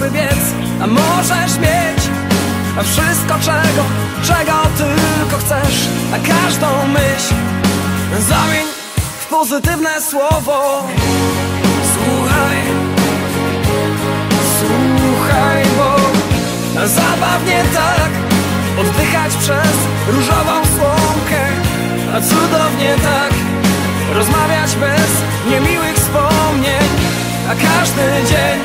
by biec. A możesz mieć wszystko czego, czego tylko chcesz. A każdą myśl zamień w pozytywne słowo. Słuchaj, słuchaj, bo zabawnie tak Oddychać przez różową słomkę. A cudownie tak Rozmawiać bez niemiłych A każdy dzień